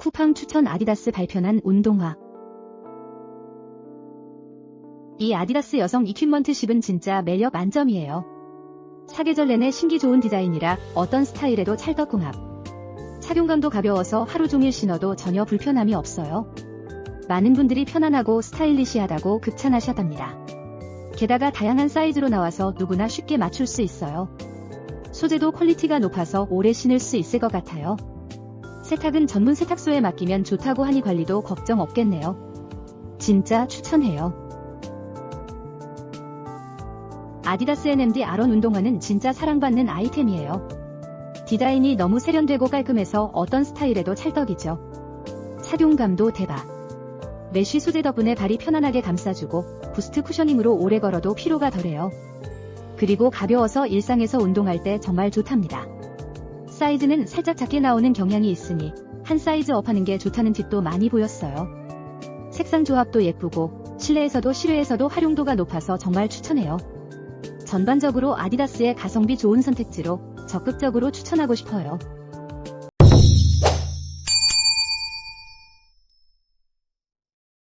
쿠팡 추천 아디다스 발편한 운동화. 이 아디다스 여성 이퀴먼트 10은 진짜 매력 만점이에요. 사계절 내내 신기 좋은 디자인이라 어떤 스타일에도 찰떡궁합. 착용감도 가벼워서 하루 종일 신어도 전혀 불편함이 없어요. 많은 분들이 편안하고 스타일리시하다고 극찬하셨답니다. 게다가 다양한 사이즈로 나와서 누구나 쉽게 맞출 수 있어요. 소재도 퀄리티가 높아서 오래 신을 수 있을 것 같아요. 세탁은 전문 세탁소에 맡기면 좋다고 하니 관리도 걱정 없겠네요. 진짜 추천해요. 아디다스 NMD 아론 운동화는 진짜 사랑받는 아이템이에요. 디자인이 너무 세련되고 깔끔해서 어떤 스타일에도 찰떡이죠. 착용감도 대박. 메쉬 소재 덕분에 발이 편안하게 감싸주고 부스트 쿠셔닝으로 오래 걸어도 피로가 덜해요. 그리고 가벼워서 일상에서 운동할 때 정말 좋답니다. 사이즈는 살짝 작게 나오는 경향이 있으니 한 사이즈 업하는 게 좋다는 팁도 많이 보였어요. 색상 조합도 예쁘고 실내에서도 실외에서도 활용도가 높아서 정말 추천해요. 전반적으로 아디다스의 가성비 좋은 선택지로 적극적으로 추천하고 싶어요.